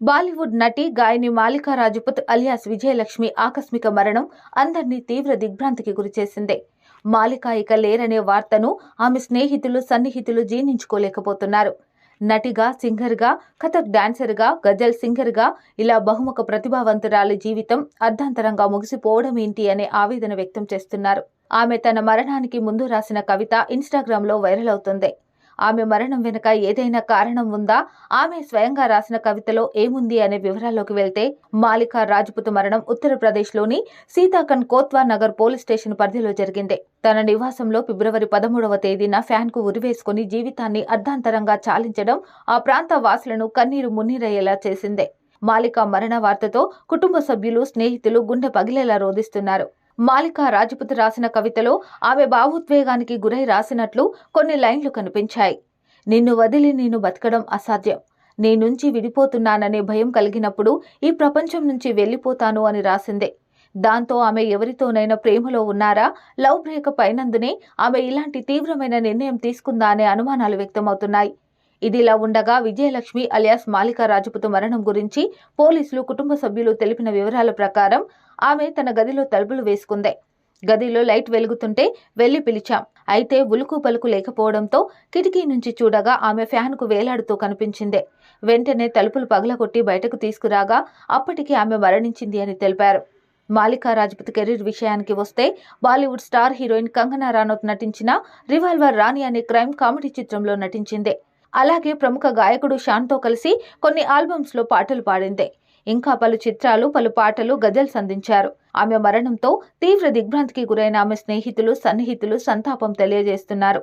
బాలీవుడ్ నటి గాయని మాలికా రాజపుత్ అలియాస్ విజయలక్ష్మి ఆకస్మిక మరణం అందరినీ తీవ్ర దిగ్భ్రాంతికి గురిచేసింది మాలికా ఇక లేరనే వార్తను ఆమె స్నేహితులు సన్నిహితులు జీర్ణించుకోలేకపోతున్నారు. నటిగా సింగర్గా కథక్ డాన్సర్గా గజల్ సింగర్గా ఇలా బహుముఖ ప్రతిభావంతురాలి జీవితం అర్ధాంతరంగా ముగిసిపోవడం ఏంటి అనే ఆవేదన వ్యక్తం చేస్తున్నారు. ఆమె తన మరణానికి ముందు రాసిన కవిత ఇన్స్టాగ్రామ్లో వైరల్ అవుతుంది. ఆమె మరణం వెనుక ఏదైనా కారణం ఉందా? ఆమె స్వయంగా రాసిన కవితలో ఏముంది అనే వివరాల్లోకి వెళ్తే మాలికా రాజ్పుత్ మరణం ఉత్తరప్రదేశ్లోని సీతాఖండ్ కోత్వా నగర్ పోలీస్ స్టేషన్ పరిధిలో జరిగింది. తన నివాసంలో ఫిబ్రవరి పదమూడవ తేదీన ఫ్యాన్కు ఉరివేసుకుని జీవితాన్ని అర్ధాంతరంగా చాలించడం ఆ ప్రాంత వాసులను కన్నీరు మున్నీరయ్యేలా చేసింది. మాలికా మరణ వార్తతో కుటుంబ సభ్యులు స్నేహితులు గుండె పగిలేలా రోధిస్తున్నారు. మాలికా రాజపుత్ రాసిన కవితలో ఆమె భావోద్వేగానికి గురై రాసినట్లు కొన్ని లైన్లు కనిపించాయి. నిన్ను వదిలి నేను బతకడం అసాధ్యం. నీ నుంచి విడిపోతున్నాననే భయం కలిగినప్పుడు ఈ ప్రపంచం నుంచి వెళ్ళిపోతాను అని రాసిందే. దాంతో ఆమె ఎవరితోనైనా ప్రేమలో ఉన్నారా? లవ్ బ్రేకప్ అయినందునే ఆమె ఇలాంటి తీవ్రమైన నిర్ణయం తీసుకుందా అనే అనుమానాలు వ్యక్తమవుతున్నాయి. ఇదిలా ఉండగా విజయలక్ష్మి అలియాస్ మాలికా రాజపుత మరణం గురించి పోలీసులు కుటుంబ సభ్యులు తెలిపిన వివరాల ప్రకారం ఆమె తన గదిలో తలుపులు వేసుకుంది. గదిలో లైట్ వెలుగుతుంటే వెళ్ళి పిలిచాం. అయితే ఉలుకు పలుకు లేకపోవడంతో కిటికీ నుంచి చూడగా ఆమె ఫ్యాన్కు వేలాడుతూ కనిపించింది. వెంటనే తలుపులు పగలగొట్టి బయటకు తీసుకురాగా అప్పటికి ఆమె మరణించింది అని తెలిపారు. మాలికా రాజ్పత్ కెరీర్ విషయానికి వస్తే Bollywood star heroine Kangana Ranaut నటించిన రివాల్వర్ రాణి అనే క్రైమ్ కామెడీ చిత్రంలో నటించింది. అలాగే ప్రముఖ గాయకుడు షాన్తో కలిసి కొన్ని ఆల్బమ్స్లో పాటలు పాడింది. ఇంకా పలు చిత్రాలు పలు పాటలు గజల్స్ అందించారు. ఆమె మరణంతో తీవ్ర దిగ్భ్రాంతికి గురైన ఆమె స్నేహితులు సన్నిహితులు సంతాపం తెలియజేస్తున్నారు.